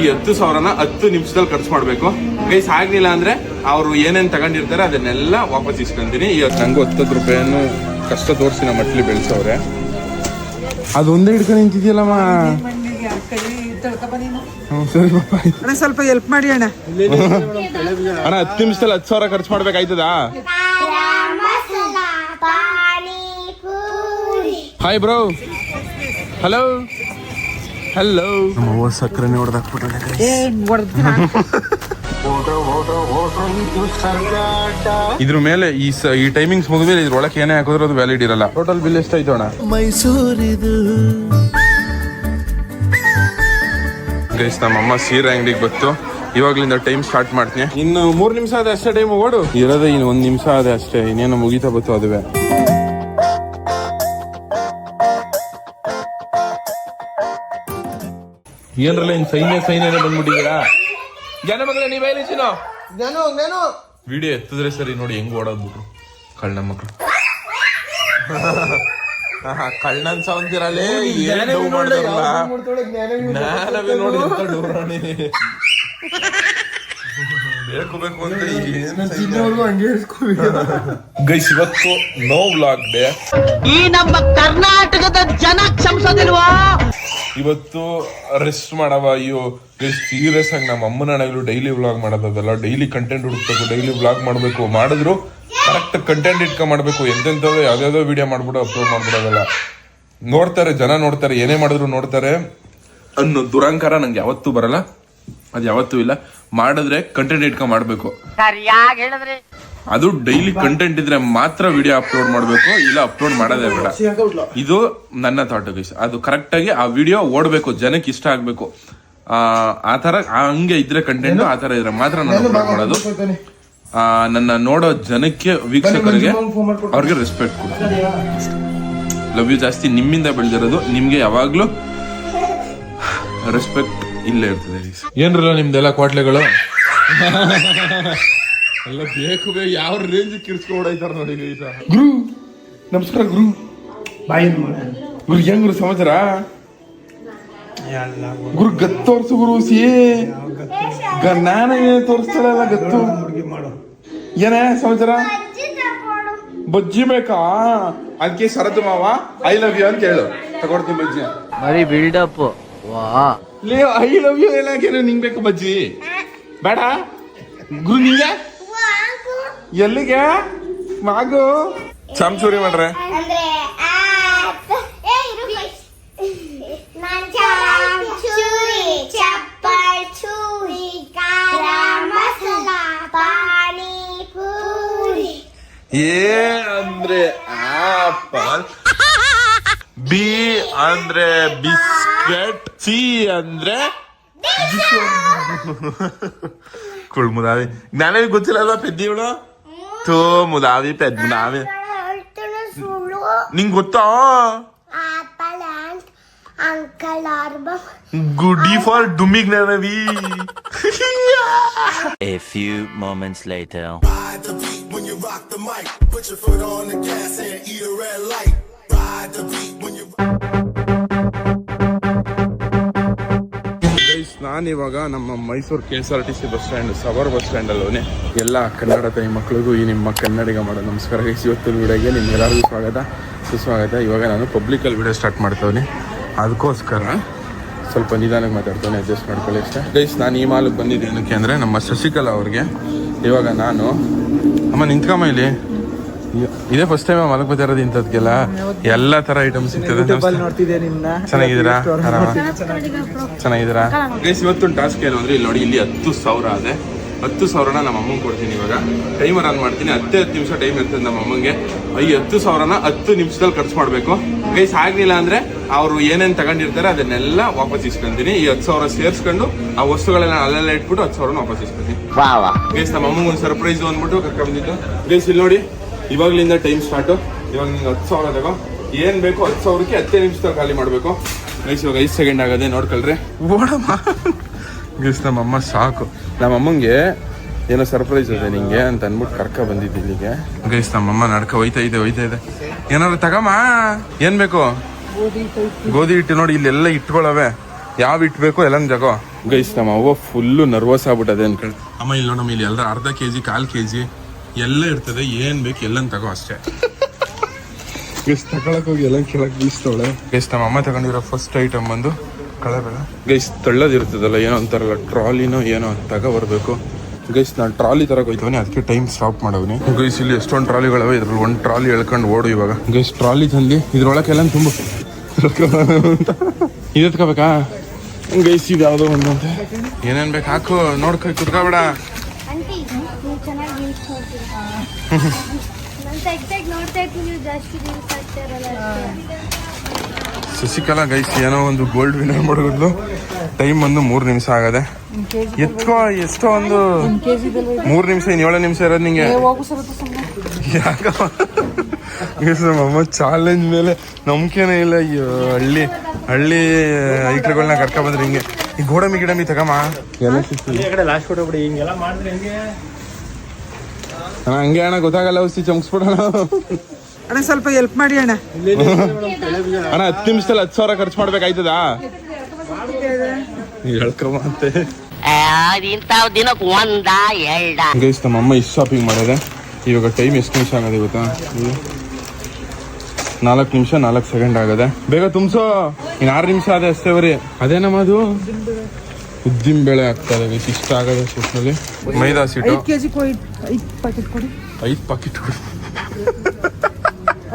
ಈ ಹತ್ತು ಸಾವಿರನ ಹತ್ತು ನಿಮಿಷದಲ್ಲಿ ಖರ್ಚು ಮಾಡಬೇಕು. ಗೈಸ್ ಆಗ್ಲಿಲ್ಲ ಅಂದ್ರೆ ಅವರು ಏನೇನು ತಗೊಂಡಿರ್ತಾರೆ ಅದನ್ನೆಲ್ಲ ವಾಪಸ್ ಇಸ್ಕೊಂತೀನಿ. ಈ ನಂಗೂ ಹತ್ತತ್ತು ರೂಪಾಯಿಯನ್ನು ಕಷ್ಟ ತೋರಿಸಿ ನಮ್ಮ ಮಟ್ಲಿ ಬೆಳೆಸವ್ರೆ. ಅದೊಂದೇ ಹಿಡ್ಕೊಂಡು ನಿಂತಿದ್ಯಲ್ಲಮ್ಮ ಸರಿ ಅಣ್ಣ ಸ್ವಲ್ಪ ಹೆಲ್ಪ್ ಮಾಡಿ ಅಣ್ಣ. ಅಣ್ಣ ಹತ್ತು ನಿಮಿಷದಲ್ಲಿ ಹತ್ತು ಸಾವಿರ ಖರ್ಚು ಮಾಡ್ಬೇಕಾಯ್ತದಾ ಹಾಯ್ ಬ್ರೋ ಹಲೋ ಹಲೋ ನಮ್ಮ ಅವ್ವ ಸಕ್ಕರೆನೇ ಹೊಡೆದಾಕ್ಬಿಟ್ಟು. ಇದ್ರ ಮೇಲೆ ಈ ಸ ಈ ಟೈಮಿಂಗ್ಸ್ ಮುಗಿದ್ಮೇಲೆ ಇದ್ರೊಳಗೆ ಏನೇ ಹಾಕಿದ್ರು ಅದು ವ್ಯಾಲಿಡ್ ಇರಲ್ಲ. ಟೋಟಲ್ ಬಿಲ್ ಎಷ್ಟಾಯ್ತು ಅಣ್ಣ ಗೈಸ್ ನಮ್ಮಮ್ಮ ಸೀರೆ ಅಂಗಡಿಗೆ ಬಂತು. ಇವಾಗ್ಲಿಂದ ಟೈಮ್ ಸ್ಟಾರ್ಟ್ ಮಾಡ್ತೀನಿ. ಇನ್ನು ಮೂರ್ ನಿಮಿಷ ಅದೇ ಅಷ್ಟೇ ಟೈಮ್ ಓಡು. ಇರೋದೇ ಇನ್ನು ಒಂದ್ ನಿಮಿಷ ಅದೇ ಅಷ್ಟೇ. ಇನ್ನೇನು ಮುಗಿತಾ ಬತ್ತು ಅದುವೆ. ಏನ್ರಲ್ಲ ಇನ್ ಸೈನ್ಯ ಸೈನ್ಯನೇ ಬಂದ್ಬಿಟ್ಟಿದ್ದೀರಾ? ಜನ ಮಗಳೇ ನೀವ್ ನಾನು ವಿಡಿಯೋ ಎತ್ತಿದ್ರೆ ಸರಿ ನೋಡಿ ಹೆಂಗ್ ಓಡೋದ್ಬಿಟ್ರು ಕಳ್ಳ ಮಕ್ಳು. ಕಳ್ಳನ್ ಸಾವಂತಿರಲ್ಲೇ ಏನ್ ಡೌ ಮಾಡ್ತಾರಲ್ಲ ಜ್ಞಾನವೇ ನೋಡಿ ಎಂತ ಡೌರಾಣಿ ಬೇಕು ಬೇಕು ಅಂತ ಗೈಸ್ ಇವತ್ತು ನೋ ವ್ಲಾಗ್ ಡೇ ಈ ನಮ್ಮ ಕರ್ನಾಟಕದ ಜನ ಕ್ಷಮಿಸೋದಿಲ್ವಾ ಇವತ್ತು ರೆಸ್ಟ್ ಮಾಡವ, ಅಯ್ಯೋ ಸೀರಿಯಸ್ ಆಗಿ ನಮ್ಮ ಅಮ್ಮನ ಹಣಗಳು ಡೈಲಿ ವ್ಲಾಗ್ ಮಾಡೋದಲ್ಲ ಡೈಲಿ ಕಂಟೆಂಟ್ ಹುಡುಕ್ಬೇಕು ಡೈಲಿ ವ್ಲಾಗ್ ಮಾಡಬೇಕು, ಮಾಡಿದ್ರು ಕರೆಕ್ಟ್ ಕಂಟೆಂಟ್ ಇಟ್ಕೊಂಡ್ ಮಾಡಬೇಕು ಎಂತೆಂಥದ್ದು ಯಾವ್ದಾವ್ದೋ ವಿಡಿಯೋ ಮಾಡ್ಬಿಡೋ ಅಪ್ಲೋಡ್ ಮಾಡ್ಬಿಡೋದಲ್ಲ. ನೋಡ್ತಾರೆ, ಜನ ನೋಡ್ತಾರೆ, ಏನೇ ಮಾಡಿದ್ರು ನೋಡ್ತಾರೆ. ಅನ್ನೋ ದುರಂಕಾರ ನಂಗೆ ಯಾವತ್ತೂ ಬರಲ್ಲ. ಅದು ಯಾವತ್ತೂ ಇಲ್ಲ. ಮಾಡಿದ್ರೆ ಕಂಟೆಂಟ್ ಇಟ್ಕೊಂಡ್ ಮಾಡಬೇಕು. ಅದು ಡೈಲಿ ಕಂಟೆಂಟ್ ಇದ್ರೆ ಮಾತ್ರ ವಿಡಿಯೋ ಅಪ್ಲೋಡ್ ಮಾಡಬೇಕು ಇಲ್ಲ ಅಪ್ಲೋಡ್ ಮಾಡೋದೇ ಬೇಡ. ಇದು ನನ್ನ ಥಾಟ್ ಗೈಸ್ ಅದು ಕರೆಕ್ಟ್ ಆಗಿ ಆ ವಿಡಿಯೋ ಓಡಬೇಕು ಜನಕ್ಕೆ ಇಷ್ಟ ಆಗಬೇಕು. ಆ ಆ ಹಂಗೆ ಇದ್ರೆ ಕಂಟೆಂಟ್ ಆ ತರ ಇದ್ರೆ ಮಾತ್ರ ನಾನು ಅಪ್ಲೋಡ್ ಮಾಡೋದು. ನನ್ನ ನೋಡೋ ಜನಕ್ಕೆ ವೀಕ್ಷಕರಿಗೆ ಅವ್ರಿಗೆ ರೆಸ್ಪೆಕ್ಟ್ ಕೊಡಿ. ಲವ್ ಯು ಜಾಸ್ತಿ ನಿಮ್ಮಿಂದ ಬೆಳೆದಿರೋದು ನಿಮ್ಗೆ ಯಾವಾಗ್ಲೂ ರೆಸ್ಪೆಕ್ಟ್ ಇಲ್ಲೇ ಇರ್ತದೆ ಏನ್ರಲ್ಲ ನಿಮ್ದೆಲ್ಲ ಕ್ವಾಟ್ಲೆಗಳು? ಎಲ್ಲ ಬೇಕು ಬೇಕು ಯಾವ ರೇಂಜ್ ಕಿರ್ಸ್ಕೊಂಡಾಯ್ತಾರ ನೋಡಿ ಗೈಸ ಗುರು ನಮಸ್ಕಾರ ಗುರು. ಬಾಯಿ ಗುರು. ಹೆಂಗ್ ಗುರು ಸಮಾಚಾರ? ಗುರು. ಗತ್ ತೋರ್ಸು ಗುರು ಸಿ. ನಾನ ಏನ್ ತೋರಿಸ್ತಾರಲ್ಲ ಗತ್ತು? ಏನೇ ಸಮಾಚಾರ? ಬಜ್ಜಿ ಬೇಕಾ? ಅದಕ್ಕೆ ಶರತ್ ಮಾವ ಐ ಲವ್ ಯು ಅಂತ ಹೇಳು. ತಗೊಡ್ತೀನಿ ಬಜ್ಜಿ. ಬರೀ ಬಿಲ್ಡಪ್ ವಾ. ಲೇ ಐ ಲವ್ ಯು ಏನಾಗೇನು ನಿಂಗ್ ಬೇಕು ಬಜ್ಜಿ? ಬೇಡ? ಗುರು ನಿಂಗೆ? ಎಲ್ಲಿಗೆ? ಮಾಗು. ಚಾಮ್ಚೂರಿ ಮಾಡ್ರೆ. ಏ ಎ ಅಂದ್ರೆ ಆಪಲ್ ಬಿ ಅಂದ್ರೆ ಬಿಸ್ಕೆಟ್ ಸಿ ಅಂದ್ರೆ ಕುಳ್ ಮುದಾವಿ ಜ್ಞಾನವಿ ಗೊತ್ತಿಲ್ಲ ಅಲ್ವಾ ಪೆದ್ದಿ ಇವಳು? ತೋ ಮುದಾವಿ ಪೆದ್ ಮುದಾವಿ ಹೇಳ್ತಾನೆ ಸುಳ್ಳು ನಿಂಗ್ ಗೊತ್ತಾ ಆಪಲ್ ಅಂಡ್ ಅಂಕಲ್ ಆರ್ಬಮ್ ಗುಡಿ for ಡುಮ್ಮಿ Jnanavi A few moments later. Ride the beat when you rock the mic. Put your foot on the gas and eat a red light. Ride the beat when you. ನಾನು ಇವಾಗ ನಮ್ಮ Mysuru K S R T C bus stand ಸವರ್ bus stand ಅಲ್ಲೋನೆ ಎಲ್ಲ ಕನ್ನಡ ತಾಯಿ ಮಕ್ಕಳಿಗೂ ಈ ನಿಮ್ಮ ಕನ್ನಡಿಗ ಮಾಡೋ, ನಮಸ್ಕಾರ ಇವತ್ತಿನ ವಿಡಿಯೋಗೆ ನಿಮ್ಗೆಲ್ಲರಿಗೂ ಸ್ವಾಗತ. ಸುಸ್ವಾಗತ. ಇವಾಗ ನಾನು ಪಬ್ಲಿಕಲ್ಲಿ ವಿಡಿಯೋ ಸ್ಟಾರ್ಟ್ ಮಾಡ್ತವನಿ. ಅದಕ್ಕೋಸ್ಕರ ಸ್ವಲ್ಪ ನಿಧಾನಕ್ಕೆ ಮಾತಾಡ್ತಾನೆ ಅಡ್ಜಸ್ಟ್ ಮಾಡ್ಕೊಳ್ಳಿ ಇಷ್ಟ ಗೈಸ್ ನಾನು ಈ ಮಾಲಕ್ಕೆ ಬಂದಿದ್ದೆ ಏನಕ್ಕೆ ಅಂದರೆ ನಮ್ಮ ಶಶಿಕಲಾ ಅವ್ರಿಗೆ. ಇವಾಗ ನಾನು ಅಮ್ಮ, ನಿಂತ್ಕಮ್ಮ ಇಲ್ಲಿ. ಇದೇ ಫಸ್ಟ್ ಟೈಮ್ ಮಲಗ್ ಇರೋದು ಇಂಥದ್ಗೆಲ್ಲ ಎಲ್ಲಾ ತರ ಐಟಮ್ ಸಿಗ್ತದೆ. ಚೆನ್ನಾಗಿದ್ದೀರಾ? ಚೆನ್ನಾಗಿದ್ದೀರಾ? ಇವತ್ತು ಇವತ್ತೊಂದು ಟಾಸ್ಕ್ ಏನು ಅಂದ್ರೆ ಇಲ್ಲಿ ನೋಡಿ ಇಲ್ಲಿ ಹತ್ತು ಸಾವಿರ ಅದೇ ಹತ್ತು ಸಾವಿರನ ನಮ್ಮ ಅಮ್ಮಂಗೆ ಕೊಡ್ತೀನಿ ಇವಾಗ. ಟೈಮರ್ ಆನ್ ಮಾಡ್ತೀನಿ. ಹತ್ತೇ ಹತ್ತು ನಿಮಿಷ ಟೈಮ್ ಇರ್ತದೆ ನಮ್ಮ ಅಮ್ಮಂಗೆ. ಈ ಹತ್ತು ಸಾವಿರನ ಹತ್ತು ನಿಮಿಷದಲ್ಲಿ ಖರ್ಚು ಮಾಡಬೇಕು. ಗೈಸ್ ಆಗಲಿಲ್ಲ ಅಂದ್ರೆ ಅವರು ಏನೇನ್ ತಗೊಂಡಿರ್ತಾರೆ ಅದನ್ನೆಲ್ಲ ವಾಪಸ್ ಇಸ್ಕೊಂತೀನಿ. ಈ ಹತ್ತು ಸಾವಿರ ಸೇರಿಸ್ಕೊಂಡು ಆ ವಸ್ತುಗಳೆಲ್ಲ ಅಲ್ಲೆಲ್ಲ ಇಟ್ಬಿಟ್ಟು ಹತ್ತು ಸಾವಿರನ ವಾಪಸ್ ಇಸ್ಕೊಂತೀನಿ. ವಾ ವಾ. ಗೈಸ್ ನಮ್ಮ ಅಮ್ಮಂಗೆ ಒಂದು ಸರ್ಪ್ರೈಸ್ ಅಂದ್ಬಿಟ್ಟು ಕರ್ಕೊಂಡ್ ಬಂದಿದ್ದು. ಗೈಸ್ ಇಲ್ಲಿ ನೋಡಿ ಇವಾಗ್ಲಿಂದ ಟೈಮ್ ಸ್ಟಾರ್ಟು ಇವಾಗ ನಿಂಗೆ ಹತ್ತು ಸಾವಿರ ತಗೋ. ಏನು ಬೇಕು ಹತ್ತು ಸಾವಿರಕ್ಕೆ ಹತ್ತೇ ನಿಮಿಷದಲ್ಲಿ ಖಾಲಿ ಮಾಡಬೇಕು. ಗೈಸ್ ಇವಾಗ ಐದು ಸೆಕೆಂಡ್ ಆಗದೆ ನೋಡ್ಕೊಳ್ರಿ. ಓಡಮ್ಮ ಗೈಸ್ ನಮ್ಮಮ್ಮ ಸಾಕು. ನಮ್ಮ ಅಮ್ಮಂಗೆ ಏನೋ ಸರ್ಪ್ರೈಸ್ ಇದೆ ನಿಂಗೆ ಅಂತ ಅಂದ್ಬಿಟ್ಟು ಕರ್ಕ ಬಂದಿದ್ದೆ ಇಲ್ಲಿಗೆ. ಗೈಸ್ ನಮ್ಮಮ್ಮ ನಡ್ಕ ಹೋಯ್ತಾ ಇದೆ ಹೋಯ್ತಾ ಇದೆ. ಏನಾದ್ರು ತಗಮ್ಮ? ಏನ್ ಬೇಕು? ಗೋಧಿ ಹಿಟ್ಟು ನೋಡಿ ಇಲ್ಲೆಲ್ಲ ಇಟ್ಕೊಳ್ಳವೆ ಯಾವ ಇಟ್ಬೇಕು ಎಲ್ಲ ಜಗೋ. ಗೈಸ್ ನಮ್ಮ ಅವ್ವ ಫುಲ್ಲು ನರ್ವಸ್ ಆಗ್ಬಿಟ್ಟದೆ ಅನ್ಕೊಳ್ಳಿ ಅಮ್ಮ ಇಲ್ಲಿ ನೋಡಮ್ಮ ಇಲ್ಲಿ ಎಲ್ಲ ಅರ್ಧ ಕೆ ಜಿ ಕಾಲು ಕೆ ಜಿ ಎಲ್ಲ ಇರ್ತದೆ ಏನ್ ಬೇಕು ಎಲ್ಲನ್ ತಗೋ ಅಷ್ಟೇ. ಗೈಸ್ ತಗೊಳಕ್ ಹೋಗಿ ಎಲ್ಲ ಕೆಳಕ್ ಬೀಸ್ತವಳೆ ಗೈಸ್ ನಮ್ಮ ಅಮ್ಮ ತಗೊಂಡಿರೋ ಫಸ್ಟ್ ಐಟಮ್ ಬಂದು ಕಳೆಬೇಡ ಗೈಸ್ ತಳ್ಳೋದಿರ್ತದಲ್ಲ ಏನೋ ಅಂತಾರಲ್ಲ ಟ್ರಾಲಿನೋ ಏನೋ ಅಂತ ತಗೋ ಬರ್ಬೇಕು. ಗೈಸ್ ನಾನು ಟ್ರಾಲಿ ತರಕ್ಕೆ ಹೋಯ್ತವನಿ ಅದಕ್ಕೆ ಟೈಮ್ ಸ್ಟಾಪ್ ಮಾಡವನಿ. ಗೈಸ್ ಇಲ್ಲಿ ಎಷ್ಟೊಂದು ಟ್ರಾಲಿಗಳವೆ ಇದ್ರಲ್ಲಿ ಒಂದು ಟ್ರಾಲಿ ಎಳ್ಕೊಂಡು ಓಡು ಇವಾಗ. ಗೈಸ್ ಟ್ರಾಲಿ ತಂದು ಇದ್ರೊಳಗೆಲ್ಲ ತುಂಬ. ಇದತ್ಕೋಬೇಕಾ ಗೈಸ್ ಇದು ಯಾವುದೋ ಒಂದು ಅಂತ. ಏನೇನು ಬೇಕು ಹಾಕು ನೋಡ್ಕೊ ಕುತ್ಕೋಬೇಡ. ಚೆನ್ನಾಗಿ ರೀಲ್ಸ್ ನೋಡ್ತೀರಾ ನಾನು ತೆಗ್ ತೆಗ್ ನೋಡ್ತಾ ಇರ್ತೀನಿ ನೀವು ಜಾಸ್ತಿ ರೀಲ್ಸ್ ಆಗ್ತಾ ಇರಲ್ಲ ಶಶಿಕಲಾ ಗೈಸ್ ಏನೋ ಒಂದು ಗೋಲ್ಡ್ ವಿನ್ನರ್ ಮಾಡಿದ್ಲು. ಟೈಮ್ ಬಂದು ಮೂರು ನಿಮಿಷ ಆಗದೆ. ಎತ್ಕೋ ಎಷ್ಟೋ ಒಂದು ಮೂರು ನಿಮಿಷ ಇನ್ನು ಏಳು ನಿಮಿಷ ಇರೋದು ನಿಂಗೆ. ಹೋಗು ಯಾಕಮ್ಮ ನಮ್ಮಮ್ಮ ಚಾಲೆಂಜ್ ಮೇಲೆ ನಂಬಿಕೆನೇ ಇಲ್ಲ. ಅಯ್ಯೋ ಹಳ್ಳಿ ಹಳ್ಳಿ ಐಕ್ಳುಗಳನ್ನ ಕರ್ಕೊ ಬಂದ್ರೆ ಹಿಂಗೆ. ಈ ಗೋಡಂಬಿ ಗಿಡಂಬಿ ತಗಮ್ಮ. ಎಲ್ಲ ಸಿಗ್ತದೆ ಅಣ್ಣ, ಹಂಗೆ ಅಣ್ಣ ಗೊತ್ತಾಗಲ್ಲ ಔಷಧಿ ಚಮಕ್ಸ್ಬಿಡೋಣ ಅಣ್ಣ ಸ್ವಲ್ಪ ಹೆಲ್ಪ್ ಮಾಡಿ ಅಣ್ಣ. ಅಣ್ಣ ಹತ್ತು ನಿಮಿಷದಲ್ಲಿ ಹತ್ತು ಸಾವಿರ ಖರ್ಚು ಮಾಡ್ಬೇಕಾಯ್ತದ? ಹೇಳ್ಕೊಂಬಂತೆ ಇಂಥವ್ ದಿನಕ್ ಒಂದ ಎರಡ? ಗೈಸ್ ನಮ್ಮ ಅಮ್ಮ ಇಷ್ಟು ಶಾಪಿಂಗ್ ಮಾಡಿದೆ. ಇವಾಗ ಟೈಮ್ ಎಷ್ಟು ನಿಮಿಷ ಆಗದೆ ಗೊತ್ತಾ? ನಾಲ್ಕು ನಿಮಿಷ ನಾಲ್ಕು ಸೆಕೆಂಡ್ ಆಗದೆ. ಬೇಗ ತುಂಬಿಸೋ. ಇನ್ನು ಆರು ನಿಮಿಷ ಅದೇ ಅಷ್ಟೇ ಬರೀ. ಅದೇನಮ್ಮ ಅದು? ಉದ್ದಿನ ಬೇಳೆ ಹಾಕ್ತಾ ಇದೆ ಇಷ್ಟ ಆಗದ ಸೂಟ್ನಲ್ಲಿ ಮೈದಾ ಸೀಟು ಐದು ಕೆ ಜಿ ಕೊಡಿ ಐದು ಪ್ಯಾಕೆಟ್ ಕೊಡಿ. ಐದು ಪ್ಯಾಕೆಟ್ ಕೊಡಿ.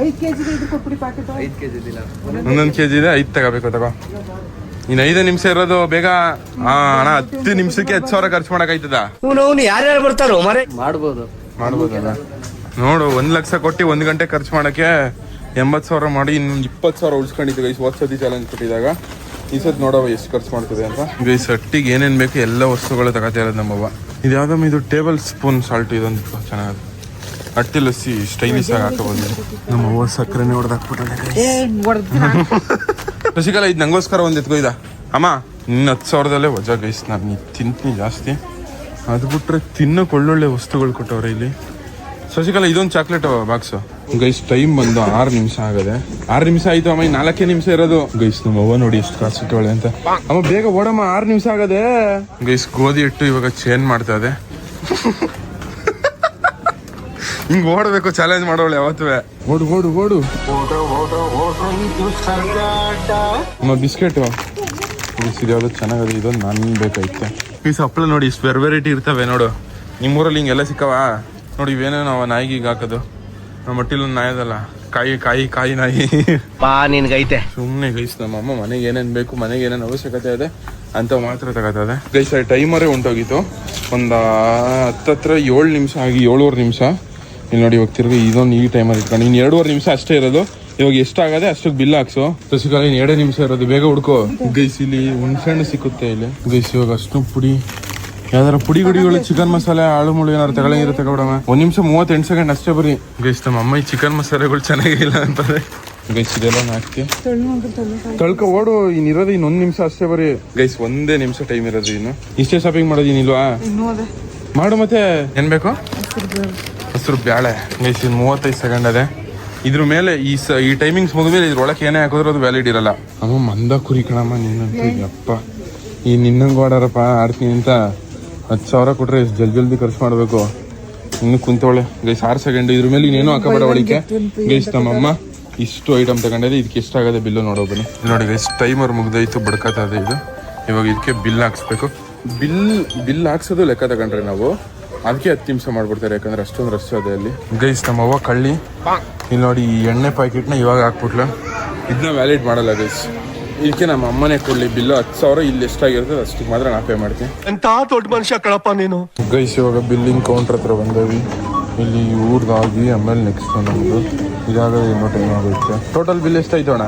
ಐದು ಕೆ ಜಿ ಇದು ಕೊಟ್ಬಿಡಿ ಪ್ಯಾಕೆಟ್ ಒಂದೊಂದು ಕೆ ಜಿ ಇದೆ ಐದು ತಗೋಬೇಕು ತಗೋ. ಇನ್ನು ಐದು ನಿಮಿಷ ಇರೋದು ಬೇಗ ಹಾ ಅಣ್ಣ ಹತ್ತು ನಿಮಿಷಕ್ಕೆ ಹತ್ತು ಸಾವಿರ ಖರ್ಚು ಮಾಡಕ್ಕಾಯ್ತದ ಯಾರ್ಯಾರು ಬರ್ತಾರೋ ಮರೆ. ಮಾಡ್ಬೋದಲ್ಲ? ನೋಡು ಒಂದು ಲಕ್ಷ ಕೊಟ್ಟು ಒಂದು ಗಂಟೆ ಖರ್ಚು ಮಾಡಕ್ಕೆ ಎಂಬತ್ ಸಾವಿರ ಮಾಡಿ ಇನ್ನೊಂದು ಇಪ್ಪತ್ತು ಸಾವಿರ ಉಳಿಸ್ಕೊಂಡಿದ್ದೀವಿ ಗೈಸ್ ಹೋದ್ ಸತಿ ಚಾಲೆಂಜ್ ಕೊಟ್ಟಿದಾಗ ಈ ಸತಿ ನೋಡವ ಎಷ್ಟು ಖರ್ಚು ಮಾಡ್ತಿದೆ ಅಂತ. ಈಗ ಈ ಸಟ್ಟಿಗೆ ಏನೇನು ಬೇಕು ಎಲ್ಲ ವಸ್ತುಗಳು ತಗೋತಾ ಇರೋದು ನಮ್ಮವ್ವ. ಇದು ಯಾವ್ದಮ್ಮ ಇದು ಟೇಬಲ್ ಸ್ಪೂನ್ ಸಾಲ್ಟ್ ಇದೊಂದು ಚೆನ್ನಾಗಿ ಅಟ್ಟಿ ಲಸ್ಸಿ ಸ್ಟೈಲಿಶ್ ಆಗಿ ಹಾಕೋಬೋದು. ನಮ್ಮವ್ವ ಸಕ್ಕರೆನೇ ಹೊಡೆದಾಕ್ಬಿಟ್ಟಾಳೆ ಏ ಹೊಡೆದ್ಬಿಡ ಶಶಿಕಲಾ ಇದು ನಂಗೋಸ್ಕರ ಒಂದು ಎತ್ಕೋ ಇದ ಅಮ್ಮ ನಿನ್ನ ಹತ್ತು ಸಾವಿರದಲ್ಲೇ ವಜಾ ಗೈಸ್ ನಾನು ತಿಂತೀನಿ ಜಾಸ್ತಿ. ಅದು ಬಿಟ್ರೆ ತಿನ್ನೋಕೆ ಒಳ್ಳೊಳ್ಳೆ ವಸ್ತುಗಳು ಕೊಟ್ಟವ್ರೆ ಇಲ್ಲಿ. ಶಶಿಕಲಾ ಇದೊಂದು ಚಾಕ್ಲೇಟ್ ಬಾಕ್ಸ್ ಗೈಸ್ ಟೈಮ್ ಬಂದು ಆರು ನಿಮಿಷ ಆಗದೆ, ಆರು ನಿಮಿಷ ಆಯ್ತು ಅಮ್ಮ ನಾಲ್ಕೇ ನಿಮಿಷ ಇರೋದು. ಗೈಸ್, ನಮ್ಮ ಅವ್ವ ನೋಡಿ ಎಷ್ಟು ಕಾಸು ಇಟ್ಟವಳೆ ಅಂತ. ಅಮ್ಮ, ಬೇಗ ಓಡಮ್ಮ, ಆರು ನಿಮಿಷ ಆಗದೆ. ಗೈಸ್, ಗೋಧಿ ಇಟ್ಟು ಇವಾಗ ಚೇಂಜ್ ಮಾಡ್ತಾ ಇದೆ. ಹಿಂಗ್ ಓಡಬೇಕು ಚಾಲೆಂಜ್ ಮಾಡೋಳು ಯಾವತ್ತೂ. ಓಡು ಓಡು ಓಡು. ಅಮ್ಮ, ಬಿಸ್ಕೆಟು. ಇದ್ಯಾವ್ದು ಚೆನ್ನಾಗದೆ, ಇದೊಂದು ನಾನು ಬೇಕಾಯ್ತೆ. ಈ ಸಪ್ಳ ನೋಡಿ, ಇಷ್ಟು ವೆರೈಟಿ ಇರ್ತವೆ ನೋಡು. ನಿಮ್ಮೂರಲ್ಲಿ ಹಿಂಗೆಲ್ಲ ಸಿಕ್ಕವಾ? ನೋಡಿ, ಇವೇನೋ ನಾವು ನಾಯಿಗೆ ಈಗ ಹಾಕೋದು. ನಮ್ಮ ಮಟ್ಟಿಲ್ ನಾಯದಲ್ಲ. ಕಾಯಿ ಕಾಯಿ ಕಾಯಿ ನಾಯಿ. ಬಾ ನಿನ್ಗೈತೆ ಸುಮ್ಮನೆ ಗೈಸ್ ನಮ್ಮ ಅಮ್ಮ ಮನೆಗೆ ಏನೇನು ಬೇಕು ಮನೆಗೆ ಏನೇನು ಅವಶ್ಯಕತೆ ಇದೆ ಅಂತ ಮಾತ್ರ ತಗೋತದೆ. ಗೈಸ್ ಟೈಮರೇ ಉಂಟೋಗಿತ್ತು. ಒಂದು ಹತ್ತತ್ರ ಏಳು ನಿಮಿಷ ಆಗಿ ಏಳುವರೆ ನಿಮಿಷ. ಇಲ್ಲಿ ನೋಡಿ ಇವಾಗ ತಿರ್ಗಿ ಇದೊಂದು ಈ ಟೈಮಲ್ಲಿ ಇಟ್ಕೊಂಡು. ಇನ್ನು ಎರಡೂವರೆ ನಿಮಿಷ ಅಷ್ಟೇ ಇರೋದು. ಇವಾಗ ಎಷ್ಟಾಗದೆ ಅಷ್ಟಕ್ಕೆ ಬಿಲ್ ಹಾಕ್ಸು. ಸಸಿಕಾಲ ಇನ್ನು ಎರಡೇ ನಿಮಿಷ ಇರೋದು. ಬೇಗ ಹುಡ್ಕೋ. ಗೈಸ್ ಇಲ್ಲಿ ಹುಣ್ಸೆಹಣ್ಣು ಸಿಕ್ಕುತ್ತೆ ಇಲ್ಲಿ. ಗೈಸ್ ಇವಾಗ ಅಷ್ಟು ಪುಡಿ. ಯಾವ್ದಾರ ಪುಡಿ ಗುಡಿಗಳು ಚಿಕನ್ ಮಸಾಲೆ ಆಳು ಮುಳು ಏನಾರು ಇರುತ್ತೆ ತಗೊಬಿಡಮ್ಮ ಒಂದ್ ನಿಮಿಷ ಮೂವತ್ತೆಂಟು ಸೆಕೆಂಡ್ ಅಷ್ಟೇ ಬರೀ ಗೈಸ್ ನಮ್ಮ ಅಮ್ಮ ಈ ಚಿಕನ್ ಮಸಾಲೆಗಳು ಚೆನ್ನಾಗಿಲ್ಲ ಅಂತಾರೆ ಗೈಸ್ ಇದೆಲ್ಲ ಹಾಕ್ತಿ ತಳ್ಕ ಓಡು ಇನ್ ಇರೋದು ಇನ್ನೊಂದ್ ನಿಮಿಷ ಅಷ್ಟೇ ಬರೀ ಗೈಸ್ ಒಂದೇ ನಿಮಿಷ ಟೈಮ್ ಇರೋದು ಇನ್ನು. ಇಷ್ಟೇ ಶಾಪಿಂಗ್ ಮಾಡೋದಿನಿಲ್ವಾ ಇನ್ನೂ ಅದೇ. ಮಾಡು ಮತ್ತೆ. ಏನ್ ಬೇಕು? ಹಸಿರು ಬ್ಯಾಳೆ. ಗೈಸ್ ಇನ್ ಮೂವತ್ತೈದು ಸೆಕೆಂಡ್ ಅದೇ. ಇದ್ರ ಮೇಲೆ ಈ ಸ ಈ ಟೈಮಿಂಗ್ಸ್ ಮುಗಿದ್ಮೇಲೆ ಇದ್ರೊಳಗೆ ಏನೇ ಹಾಕಿದ್ರು ಅದು ವ್ಯಾಲಿಡ್ ಇರಲ್ಲ. ಅಮ್ಮ ಮಂದ ಕುರಿ ಕಣಮ್ಮ ನೀನಂತೂ ಯಪ್ಪ. ಈ ನಿನ್ನಂಗೆ ಓಡಾರಪ್ಪ ಆಡ್ತೀನಿ ಅಂತ. ಹತ್ತು ಸಾವಿರ ಕೊಟ್ರೆ ಎಷ್ಟು ಜಲ್ದಿ ಜಲ್ದಿ ಖರ್ಚು ಮಾಡಬೇಕು? ಇನ್ನು ಕುಂತವಳೆ. ಗೈಸ್ ಆರು ಸೆಕೆಂಡ್ ಇದ್ರ ಮೇಲೆ ಇನ್ನೇನು ಹಾಕಬೇಡ ಒಳಿಕೆ ಗೈಸ್ ನಮ್ಮಮ್ಮ ಇಷ್ಟು ಐಟಮ್ ತಗೊಂಡಿದೆ. ಇದಕ್ಕೆ ಎಷ್ಟಾಗದೆ ಬಿಲ್ಲು ನೋಡೋ ಬನ್ನಿ. ಇಲ್ಲಿ ನೋಡಿ ಗೈಸ್ ಟೈಮರ್ ಮುಗ್ದೈತು ಬಡ್ಕತಾ ಇದೆ. ಇದು ಇವಾಗ ಇದಕ್ಕೆ ಬಿಲ್ ಹಾಕ್ಸ್ಬೇಕು. ಬಿಲ್ ಬಿಲ್ ಹಾಕ್ಸೋದು ಲೆಕ್ಕ ತಗೊಂಡ್ರೆ ನಾವು. ಅದಕ್ಕೆ ಹತ್ತು ನಿಮಿಷ ಮಾಡ್ಬಿಡ್ತಾರೆ ಯಾಕಂದ್ರೆ ಅಷ್ಟೊಂದು ರಶ್ ಅದೇ ಅಲ್ಲಿ. ಗೈಸ್ ನಮ್ಮವ್ವ ಕಳ್ಳಿ. ಇಲ್ಲಿ ನೋಡಿ ಈ ಎಣ್ಣೆ ಪ್ಯಾಕೆಟ್ನ ಇವಾಗ ಹಾಕ್ಬಿಟ್ಲ. ಇದನ್ನ ವ್ಯಾಲಿಡ್ ಮಾಡಲ್ಲ ಗೈಸ್. ಇದಕ್ಕೆ ನಮ್ಮ ಅಮ್ಮನೇ ಕೊಡ್ಲಿ ಬಿಲ್ಲು ಹತ್ತು ಸಾವಿರ ಇಲ್ಲಿ ಎಷ್ಟಾಗಿರ್ತದೆ ಅಷ್ಟಕ್ಕೆ ಮಾತ್ರ ನಾ ಪೇ ಮಾಡ್ತೀನಿ. ಎಂತ ದೊಡ್ಡ ಮನುಷ್ಯ ಕಳಪ್ಪ ನೀನು? ಗೈಸ್ ಇವಾಗ ಬಿಲ್ಲಿಂಗ್ ಕೌಂಟರ್ ಹತ್ರ ಬಂದೇವಿ. ಇಲ್ಲಿ ಊರ್ಗಾಗಿ ಆಮೇಲೆ ನೆಕ್ಸ್ಟ್ ನಮ್ಮದು ಇದಾಗದೆ ಇನ್ನೂ ಟೈಮ್ ಆಗುತ್ತೆ. ಟೋಟಲ್ ಬಿಲ್ ಎಷ್ಟಾಯ್ತು ಅಣ್ಣ?